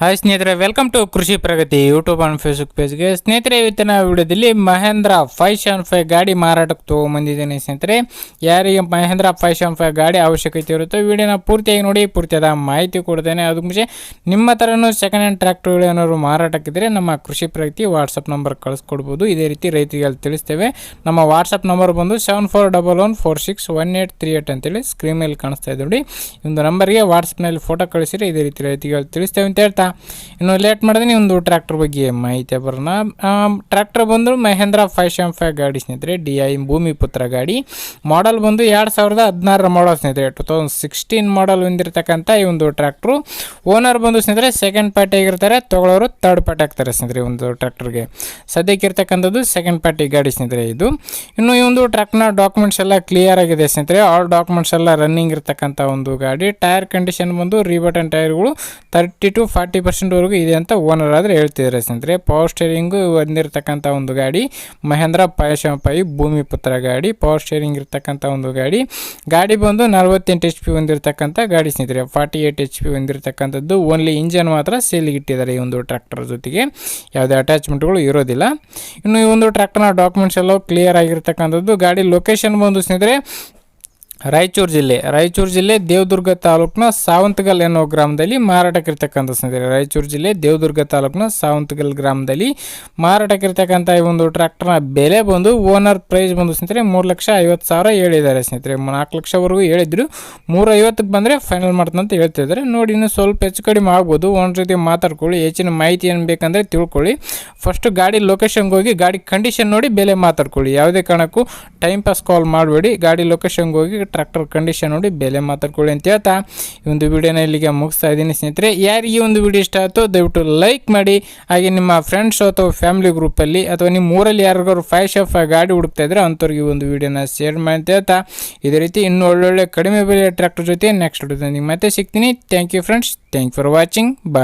Hi ಸ್ನೇಹಿತರೆ welcome to Krishi Pragati YouTube and Facebook ಪೇಜ್ಗೆ ಸ್ನೇಹಿತರೆ, ಇವತ್ತಿನ ವಿಡಿಯೋದಲ್ಲಿ ಮಹೇಂದ್ರ ಫೈವ್ ಸೆವೆನ್ ಫೈವ್ ಗಾಡಿ ಮಾರಾಟಕ್ಕೆ ತೊಗೊಂಬಂದಿದ್ದೀನಿ ಸ್ನೇಹಿತರೆ. ಯಾರಿಗೆ ಮಹೇಂದ್ರ ಫೈವ್ ಸೆವೆನ್ ಫೈವ್ ಗಾಡಿ ಅವಶ್ಯಕತೆ ಇರುತ್ತೋ ವಿಡಿಯೋನ ಪೂರ್ತಿಯಾಗಿ ನೋಡಿ, ಪೂರ್ತಿಯಾದ ಮಾಹಿತಿ ಕೊಡ್ತೇನೆ. ಅದು ಮುಂಚೆ ನಿಮ್ಮ ಥರನೂ ಸೆಕೆಂಡ್ ಹ್ಯಾಂಡ್ ಟ್ರ್ಯಾಕ್ಟರ್ಗಳು ಏನಾದ್ರು ಮಾರಾಟಕ್ಕಿದ್ರೆ ನಮ್ಮ ಕೃಷಿ ಪ್ರಗತಿ ವಾಟ್ಸಪ್ ನಂಬರ್ ಕಳಿಸ್ಕೊಡ್ಬೋದು. ಇದೇ ರೀತಿ ರೈತರಿಗೆ ಅಲ್ಲಿ ತಿಳಿಸ್ತೇವೆ. ನಮ್ಮ ವಾಟ್ಸಪ್ ನಂಬರ್ ಬಂದು seven four double one four six one eight three eight ಅಂತೇಳಿ ಸ್ಕ್ರೀನ್ ಮೇಲೆ ಕಾಣಿಸ್ತಾ ಇದೆ ನೋಡಿ. ಒಂದು ನಂಬರ್ಗೆ ವಾಟ್ಸಪ್ನಲ್ಲಿ ಫೋಟೋ ಕಳಿಸಿರಿ ಇದೇ ರೀತಿ ರೈತರಿಗೆ ತಿಳಿಸ್ತೇವೆ ಅಂತ ಹೇಳ್ತಾ ಇನ್ನು ಲೇಟ್ ಮಾಡಿದ್ರೆ ಒಂದು ಟ್ರ್ಯಾಕ್ಟರ್ ಬಗ್ಗೆ ಮಾಹಿತಿ ಬರೋಣ. ಟ್ರ್ಯಾಕ್ಟರ್ ಬಂದು ಮಹೇಂದ್ರ ಫೈವ್ ಸೆವೆನ್ ಫೈವ್ ಗಾಡಿ ಸ್ನೇಹಿತರೆ ಡಿ ಐ ಭೂಮಿಪುತ್ರ ಗಾಡಿ. ಮಾಡಲ್ ಬಂದು ಎರಡು ಸಾವಿರದ ಹದಿನಾರರ ಮಾಡಲ್ ಸ್ನೇಹಿತರೆ. ಟು ತೌಸಂಡ್ ಸಿಕ್ಸ್ಟೀನ್ ಮಾಡಲ್ ಹೊಂದಿರತಕ್ಕಂಥ ಈ ಒಂದು ಟ್ರ್ಯಾಕ್ಟ್ರು ಓನರ್ ಬಂದು ಸ್ನೇಹಿತರೆ ಸೆಕೆಂಡ್ ಪಾರ್ಟಿ ಆಗಿರ್ತಾರೆ ತಗೊಳ್ಳೋರು ತರ್ಡ್ ಪಾರ್ಟಿ ಆಗ್ತಾರೆ ಸ್ನೇಹಿತರೆ ಈ ಒಂದು ಟ್ರ್ಯಾಕ್ಟರ್ಗೆ ಸದ್ಯಕ್ಕೆ ಇರ್ತಕ್ಕಂಥದ್ದು ಸೆಕೆಂಡ್ ಪಾರ್ಟಿ ಗಾಡಿ ಸ್ನೇಹಿತರೆ ಇದು. ಇನ್ನು ಈ ಒಂದು ಟ್ರ್ಯಾಕ್ನ ಡಾಕ್ಯುಮೆಂಟ್ಸ್ ಎಲ್ಲ ಕ್ಲಿಯರ್ ಆಗಿದೆ ಸ್ನೇಹಿತರೆ. ಆಲ್ ಡಾಕ್ಯುಮೆಂಟ್ಸ್ ಎಲ್ಲ ರನ್ನಿಂಗ್ ಇರ್ತಕ್ಕಂಥ ಒಂದು ಗಾಡಿ. ಟೈರ್ ಕಂಡೀಷನ್ ಬಂದು ರಿಬಟನ್ ಟೈರ್ಗಳು ತರ್ಟಿ ಟು ಫಾರ್ಟಿ ಪರ್ಸೆಂಟ್ವರೆಗೂ ಇದೆ ಅಂತ ಓನರ್ ಆದರೆ ಹೇಳ್ತಿದ್ದಾರೆ ಸ್ನೇಹಿತರೆ. ಪವರ್ ಸ್ಟೇರಿಂಗು ಹೊಂದಿರತಕ್ಕಂಥ ಒಂದು ಗಾಡಿ, ಮಹೇಂದ್ರ ಪೈ ಭೂಮಿ ಪುತ್ರ ಗಾಡಿ ಪವರ್ ಸ್ಟೇರಿಂಗ್ ಇರತಕ್ಕಂಥ ಒಂದು ಗಾಡಿ. ಗಾಡಿ ಬಂದು ನಲವತ್ತೆಂಟು ಎಚ್ ಪಿ ಹೊಂದಿರತಕ್ಕಂಥ ಗಾಡಿ ಸ್ನೇಹಿತರೆ. ಫಾರ್ಟಿ ಏಯ್ಟ್ ಎಚ್ ಪಿ ಹೊಂದಿರತಕ್ಕಂಥದ್ದು ಓನ್ಲಿ ಇಂಜನ್ ಮಾತ್ರ ಸೇಲಿಗೆ ಇಟ್ಟಿದ್ದಾರೆ ಈ ಒಂದು ಟ್ರ್ಯಾಕ್ಟರ್ ಜೊತೆಗೆ. ಯಾವುದೇ ಅಟ್ಯಾಚ್ಮೆಂಟ್ಗಳು ಇರೋದಿಲ್ಲ. ಇನ್ನು ಈ ಒಂದು ಟ್ರ್ಯಾಕ್ಟರ್ನ ಡಾಕ್ಯುಮೆಂಟ್ಸ್ ಎಲ್ಲ ಕ್ಲಿಯರ್ ಆಗಿರ್ತಕ್ಕಂಥದ್ದು. ಗಾಡಿ ಲೊಕೇಶನ್ ಬಂದು ಸ್ನೇಹಿತರೆ ರಾಯಚೂರು ಜಿಲ್ಲೆ. ರಾಯಚೂರು ಜಿಲ್ಲೆ ದೇವದುರ್ಗ ತಾಲೂಕಿನ ಸಾವಂತಗಲ್ ಎನ್ನುವ ಗ್ರಾಮದಲ್ಲಿ ಮಾರಾಟಕ್ಕಿರ್ತಕ್ಕಂಥ ಸ್ನೇಹಿತರೆ ರಾಯಚೂರು ಜಿಲ್ಲೆ ದೇವದುರ್ಗ ತಾಲೂಕಿನ ಸಾವಂತಗಲ್ ಗ್ರಾಮದಲ್ಲಿ ಮಾರಾಟಕ್ಕಿರ್ತಕ್ಕಂಥ ಈ ಒಂದು ಟ್ರ್ಯಾಕ್ಟರ್ನ ಬೆಲೆ ಬಂದು ಓನರ್ ಪ್ರೈಸ್ ಬಂದು ಸ್ನೇಹಿತರೆ ಮೂರು ಲಕ್ಷ ಐವತ್ತು ಸಾವಿರ ಹೇಳಿದ್ದಾರೆ ಸ್ನೇಹಿತರೆ. ನಾಲ್ಕು ಲಕ್ಷವರೆಗೂ ಹೇಳಿದ್ರು. ಮೂರು ಐವತ್ತಕ್ಕೆ ಬಂದರೆ ಫೈನಲ್ ಮಾಡ್ತಂತ ಹೇಳ್ತಿದ್ದಾರೆ. ನೋಡಿ, ಇನ್ನೂ ಸ್ವಲ್ಪ ಹೆಚ್ಚು ಕಡಿಮೆ ಆಗ್ಬೋದು. ಓನರ್ ಜೊತೆ ಮಾತಾಡ್ಕೊಳ್ಳಿ. ಹೆಚ್ಚಿನ ಮಾಹಿತಿ ಏನು ಬೇಕಂದರೆ ತಿಳ್ಕೊಳ್ಳಿ. ಫಸ್ಟು ಗಾಡಿ ಲೊಕೇಶನ್ಗೆ ಹೋಗಿ, ಗಾಡಿ ಕಂಡೀಷನ್ ನೋಡಿ ಬೆಲೆ ಮಾತಾಡ್ಕೊಳ್ಳಿ. ಯಾವುದೇ ಕಾರಣಕ್ಕೂ ಟೈಮ್ ಪಾಸ್ ಕಾಲ್ ಮಾಡಬೇಡಿ. ಗಾಡಿ ಲೊಕೇಶನ್ಗೆ ಹೋಗಿ ಟ್ರ್ಯಾಕ್ಟರ್ ಕಂಡೀಷನ್ ನೋಡಿ ಬೆಲೆ ಮಾತಾಡ್ಕೊಳ್ಳಿ ಅಂತ ಹೇಳ್ತಾ. ಈ ಒಂದು ವಿಡಿಯೋನ ಇಲ್ಲಿಗೆ ಮುಗಿಸ್ತಾ ಇದ್ದೀನಿ ಸ್ನೇಹಿತರೆ. ಯಾರಿಗೆ ಈ ಒಂದು ವಿಡಿಯೋ ಇಷ್ಟ ಆಯಿತು ದಯವಿಟ್ಟು ಲೈಕ್ ಮಾಡಿ. ಹಾಗೆ ನಿಮ್ಮ ಫ್ರೆಂಡ್ಸ್ ಅಥವಾ ಫ್ಯಾಮಿಲಿ ಗ್ರೂಪಲ್ಲಿ ಅಥವಾ ನಿಮ್ಮ ಊರಲ್ಲಿ ಯಾರಿಗಾದ್ರು ಫೈವ್ ಶೆಫ್ ಗಾಡಿ ಹುಡುಕ್ತಾ ಇದ್ರೆ ಅಂಥವ್ರಿಗೆ ಈ ಒಂದು ವಿಡಿಯೋನ ಶೇರ್ ಮಾಡಿ ಅಂತ ಹೇಳ್ತಾ. ಇದೇ ರೀತಿ ಇನ್ನೂ ಒಳ್ಳೊಳ್ಳೆ ಕಡಿಮೆ ಬೆಲೆಯ ಟ್ರ್ಯಾಕ್ಟರ್ ಜೊತೆ ನೆಕ್ಸ್ಟ್ ವಿಡಿಯೋದಲ್ಲಿ ಮತ್ತೆ ಸಿಗ್ತೀನಿ. Thank you friends thank for watching bye